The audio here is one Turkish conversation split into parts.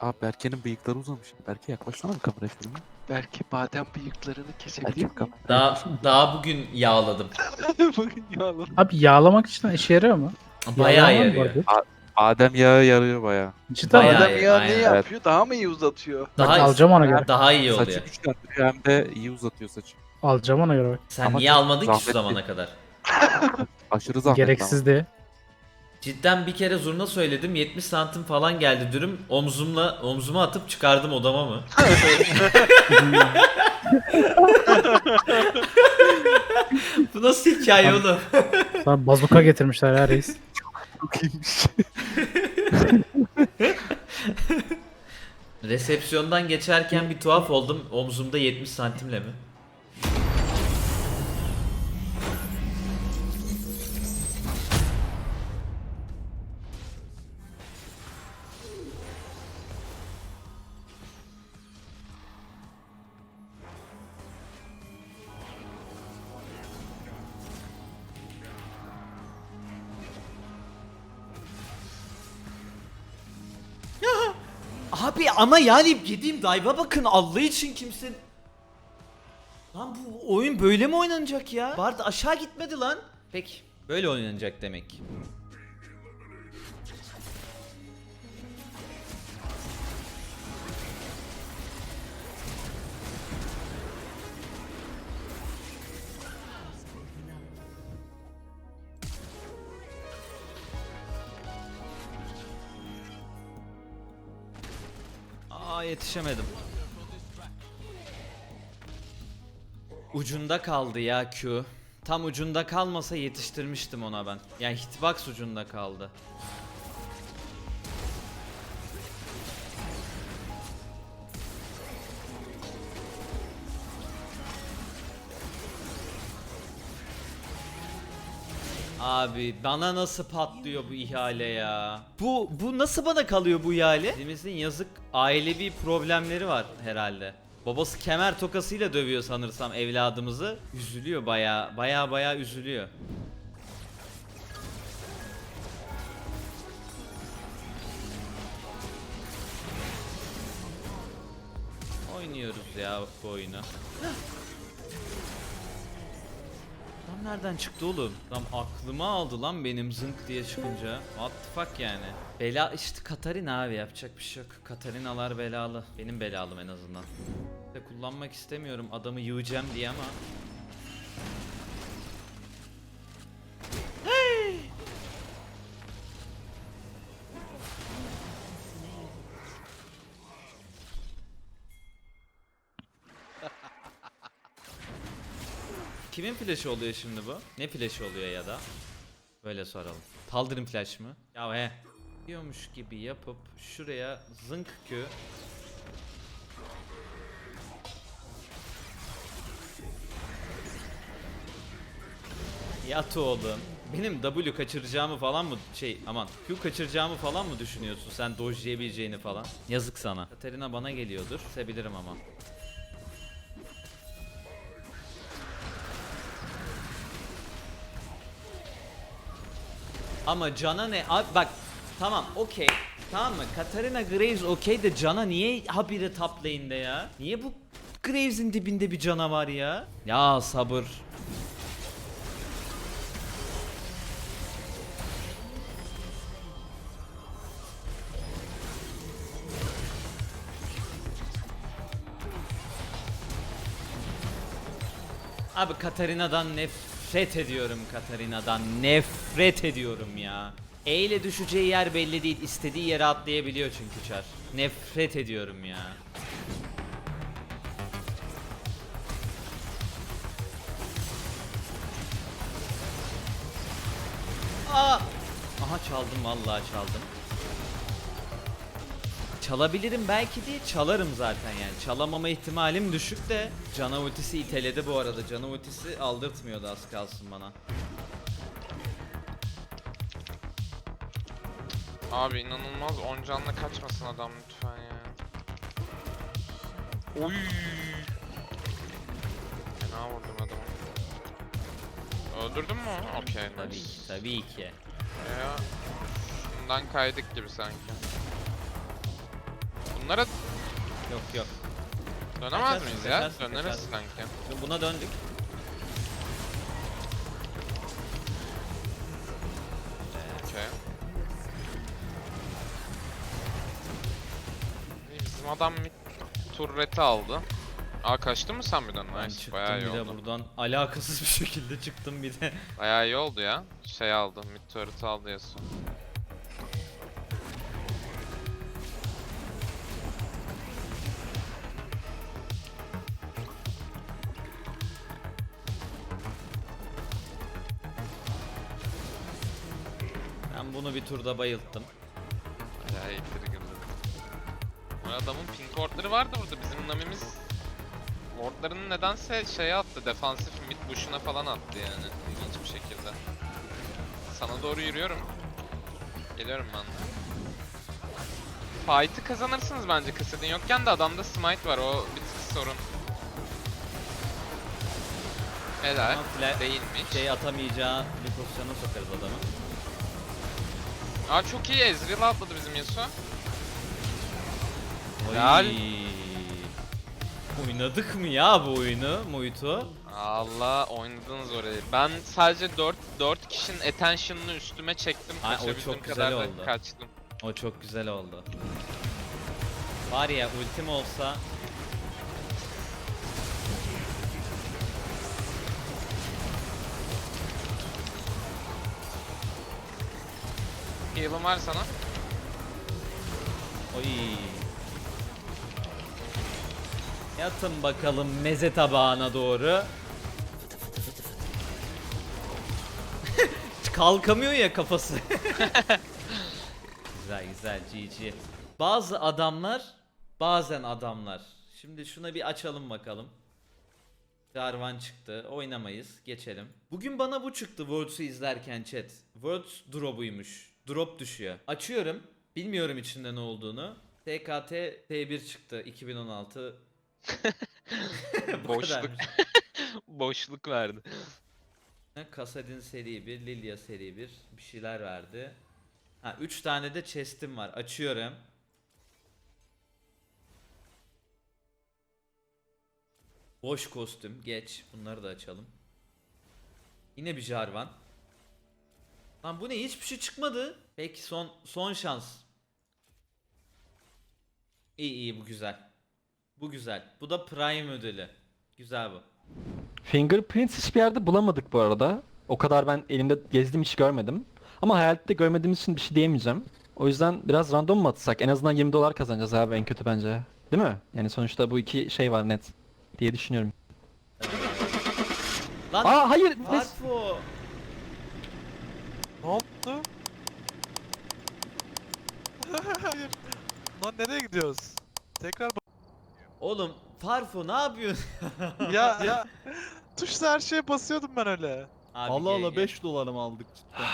Abi Berke'nin bıyıkları uzamış. Berke yaklaşsana bir kamera şuna. Belki badem bıyıklarını kesebilir Berke miyim? kamera. Daha daha bugün yağladım. Bugün yağlı. Abi yağlamak için işe yarıyor mu? Bayağı Yağlama mı yarıyor. vardı? Badem yağı yarıyor baya. Cidden Bayağı? Badem iyi, yağı ne aynen. yapıyor? Daha mı iyi uzatıyor? Bak, Daha alacağım ona göre. daha iyi Saçı oluyor. güçlendiriyor hem de iyi uzatıyor saçı. Alacağım ona göre bak. Sen Ama niye çok almadın ki şu zahmetli. zamana kadar? Aşırı zahmetli diye. Cidden bir kere zurna söyledim 70 santim falan geldi dürüm omzumla omzuma atıp çıkardım odama mı? Bu nasıl hikaye oğlum? Sana bazuka getirmişler ya reis. Çok iyiymiş. Resepsiyondan geçerken bir tuhaf oldum. Omzumda 70 santimle mi? Abi ama yani yediğim dive'a bakın Allah için kimse... Lan bu oyun böyle mi oynanacak ya? Bard aşağı gitmedi lan. Peki böyle oynanacak demek. Yetişemedim. Ucunda kaldı ya Q. Tam ucunda kalmasa yetiştirmiştim ona ben. Yani hitbox ucunda kaldı. Abi bana nasıl patlıyor bu ihale ya? Bu bu nasıl bana kalıyor bu ihale? Elimizin yazık ailevi problemleri var herhalde. Babası kemer tokasıyla dövüyor sanırsam evladımızı. Üzülüyor baya baya baya üzülüyor. Oynuyoruz ya bu oyunu. Nereden çıktı oğlum? Lan aklıma aldı lan benim zınk diye çıkınca. What the fuck yani? Bela işte Katarina abi yapacak bir şey yok. Katarinalar belalı. Benim belalım en azından. Kullanmak istemiyorum adamı yiyeceğim diye ama. Kimin flash'ı oluyor şimdi bu? Ne flash'ı oluyor ya da? Böyle soralım. Taldir'in flash mı? Ya he. Diyormuş gibi yapıp şuraya zınk kü. Yat oğlum. Benim W kaçıracağımı falan mı şey aman Q kaçıracağımı falan mı düşünüyorsun sen dojlayabileceğini falan? Yazık sana. Katarina bana geliyordur. Sebilirim ama. Ama Can'a ne? Abi bak tamam okey. Tamam mı? Katarina Graves okey de Can'a niye habire top lane'de ya? Niye bu Graves'in dibinde bir canavar ya? Ya sabır. Abi Katarina'dan nefret ediyorum Katarina'dan nefret ediyorum ya. E ile düşeceği yer belli değil. istediği yere atlayabiliyor çünkü Char. Nefret ediyorum ya. Aa! Aha çaldım vallahi çaldım. Çalabilirim belki değil çalarım zaten yani. Çalamama ihtimalim düşük de Cana ultisi iteledi bu arada. Cana ultisi aldırtmıyordu az kalsın bana. Abi inanılmaz 10 canla kaçmasın adam lütfen ya. Oy. Fena vurdum adamı. Öldürdün mü onu? Okey Tabii nice. ki, tabii ki. Ya, şundan kaydık gibi sanki. Bunlara Yok yok. dönemez Kaçarsın, miyiz ya? kaçarsın, Döneriz kaçarsın. sanki. Şimdi buna döndük. Okey. İyi, Bizim adam mid turreti aldı. Aa kaçtın mı sen birden? Ben Nice. çıktım Bayağı iyi bir de oldu. buradan. Alakasız bir şekilde çıktım bir de. Bayağı iyi oldu ya. Şey aldı, mid turret aldı Yasuo. Turda bayılttım. Bayağı iyi triggerladı. Bu adamın pink wardları vardı burada. Bizim Nami'miz wardlarını nedense şeye attı. Defansif mid bush'una falan attı yani. İlginç bir şekilde. Sana doğru yürüyorum. Geliyorum ben de. Fight'ı kazanırsınız bence Kassadin yokken de adamda smite var. O bir tık sorun. Helal. Ama fla- Değilmiş. Şey atamayacağı bir pozisyona sokarız adamı. Aa çok iyi Ezreal atladı bizim Yasuo. Helal. Oynadık mı ya bu oyunu Muito? Allah oynadınız orayı. Ben sadece 4 4 kişinin attention'ını üstüme çektim. Ay, o çok güzel kadar oldu. kaçtım. O çok güzel oldu. Var ya ultim olsa Heal'ım var sana. Oy. Yatın bakalım meze tabağına doğru. Kalkamıyor ya kafası. güzel güzel GG. Bazı adamlar bazen adamlar. Şimdi şuna bir açalım bakalım. Jarvan çıktı. Oynamayız. Geçelim. Bugün bana bu çıktı Worlds'u izlerken chat. Worlds drop'uymuş. Drop düşüyor. Açıyorum. Bilmiyorum içinde ne olduğunu. TKT T1 çıktı 2016. Bu Boşluk. kadarmış. Boşluk verdi. Kasadin seri 1, Lilia seri 1 bir şeyler verdi. Ha 3 tane de chest'im var. Açıyorum. Boş kostüm geç. Bunları da açalım. Yine bir Jarvan. Lan bu ne? Hiçbir şey çıkmadı. Peki son son şans. İyi iyi bu güzel. Bu güzel. Bu da Prime ödülü. Güzel bu. Fingerprints hiçbir yerde bulamadık bu arada. O kadar ben elimde gezdim hiç görmedim. Ama hayatta görmediğimiz için bir şey diyemeyeceğim. O yüzden biraz random mu atsak? En azından 20 dolar kazanacağız abi en kötü bence. Değil mi? Yani sonuçta bu iki şey var net diye düşünüyorum. Lan Aa hayır. Farfo. Ne oldu? Hayır. Lan nereye gidiyoruz? Tekrar bak- Oğlum Farfo ne yapıyorsun? ya ya tuşla her şeye basıyordum ben öyle. Abi Allah. Allah 5 dolar mı aldık cidden?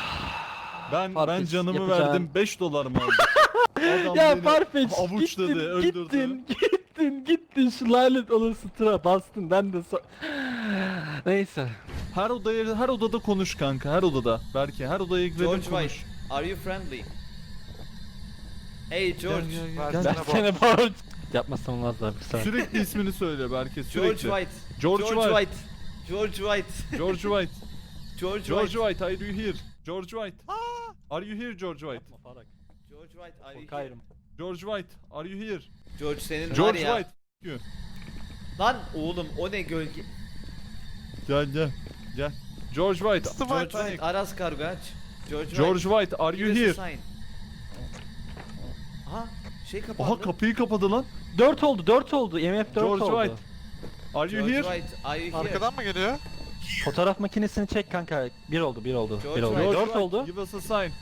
Ben Farfetch ben canımı yapacağın- verdim 5 dolar mı aldık? Adam Ya beni Farfetch avuçladı, gittin, öldürdü. gittin, gittin, gittin şu lanet olası tıra bastın ben de so Neyse. Her odaya her odada konuş kanka her odada. Belki her odaya gidelim George konuş. White, are you friendly? Hey George. Gel, gel, gel. Versene borç. Yapmasam olmazdı abi kusura. Sürekli ismini söyle belki George sürekli. White. George, White. George White. George White. George George White. White, are you here? George White. Are you here George White? George White, are you here? Korkarım. George White, are you here? George senin George var ya. White. Lan oğlum o ne gölge? Gel gel. Gel. George White. George White, Aras kargo aç. George White. George White, are you here? sign. Aha şey kapandı. Aha kapıyı kapadı lan. 4 oldu 4 oldu IMF 4 George oldu. White. Are you George here? White, are you here? Arkadan mı geliyor? Fotoğraf makinesini çek kanka. 1 oldu 1 oldu. George 1 oldu. White. 4 oldu. Give us a sign.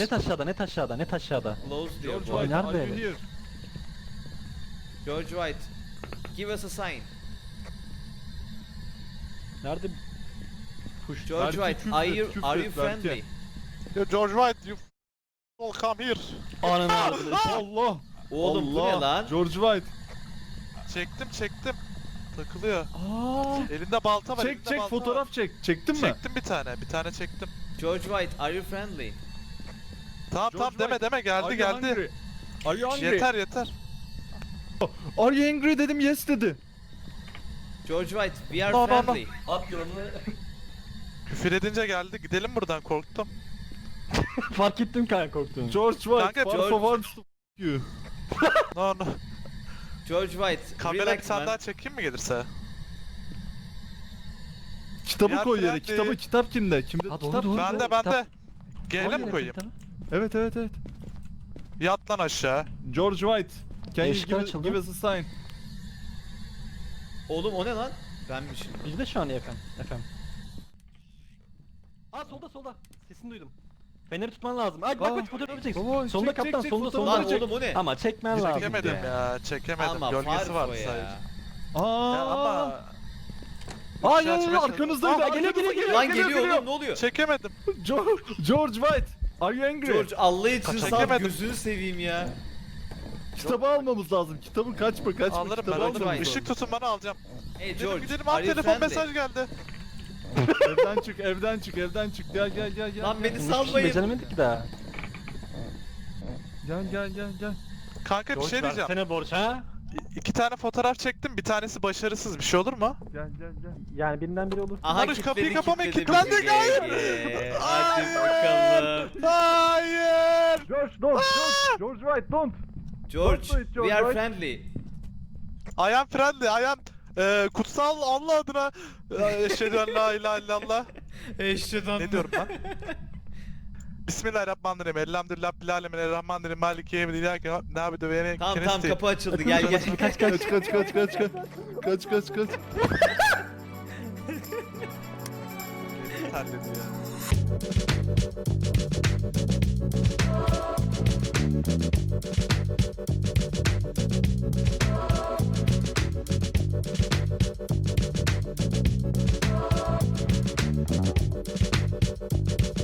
Net aşağıda net aşağıda net aşağıda. Close diyor. George. White, Nerede are you here? George White. Give us a sign. Nerede? Push. George Belki White, küfür are et, you, küfür are et you friendly? Yo, George White, you all come here. Ananı avradını. Allah. Oğlum bu Allah. ne lan? George White. Çektim çektim. Takılıyor. Aa. Elinde balta var. Çek elinde çek balta fotoğraf var. çek. Çektin mi? Çektim bir tane. Bir tane çektim. George White, are you friendly? Tamam George tamam deme White, deme geldi Are you geldi. hungry? Are you hungry? Yeter yeter. Are you angry dedim yes dedi. George White, we are No, no, no. friendly. At yorumunu. Küfür edince geldi. Gidelim buradan korktum. Fark ettim kanka korktuğunu. George White, Kanka, far George- so wants to f- you. No no. George White, Kamera relax bir tane man. daha çekeyim mi gelirse? Kitabı Ya koy yere. friendly. Kitabı kitap kimde? Kimde Ha, doğru, kitap? doğru. Bende bende. G'yle mi Koy koyayım? yere, Evet evet evet. Yat lan aşağı. George White. Can you Eşikler give, açıldı. give us a sign? Oğlum o ne lan? Benmişim. Biz de şu an FM. FM. Aa solda solda. Sesini duydum. Feneri tutman lazım. Ay bak Aa, bak fotoğrafı çekeceksin. baba, Solda çek, çek, kaptan çek, solda. Lan çek. oğlum o ne? Ama çekmen lazım. Çekemedim ya. ya. Çekemedim. Ama Gölgesi vardı ya. sadece. Aa, Ya ama Aa Şey ya, ya, çalış- arkanızdaydı. Aa, geliyor geliyor geliyor. Lan geliyor oğlum ne oluyor? çekemedim. George, George White. Are you angry? George Allah için sal Çekemedim. gözünü seveyim ya. Kitabı almamız lazım. Kitabı kaçma kaçma. Alırım ben kitabı alırım. alırım. Işık tutun bana alacağım. Hey Gidelim George, gidelim are you telefon friendly? mesaj geldi. Evden çık evden çık evden çık. Gel gel gel gel. Lan beni salmayın. beceremedik ki daha. Gel gel gel gel. Kanka bir şey diyeceğim. Sene borç ha? İki tane fotoğraf çektim. Bir tanesi başarısız. Bir şey olur mu? Gel gel gel. Yani birinden biri olur. Aha Barış, kapıyı kapamayın, kilitlendik, hayır. Ee, Hadi bakalım. Hayır. George don't George George White don't. George, Don't do it, we George are White. friendly. I am friendly. I am e, kutsal Allah adına e, eşhedü en la ilahe illallah. Eşhedü Ne diyorum ben? Bismillahirrahmanirrahim. Elhamdülillah bil alemin errahmanirrahim. Maliki yevmidin. İyyâke nâbudu ve iyyâke Tamam tamam kapı açıldı gel gel. Kaç kaç kaç kaç kaç kaç. Kaç kaç kaç. Terledi ya. Thank you.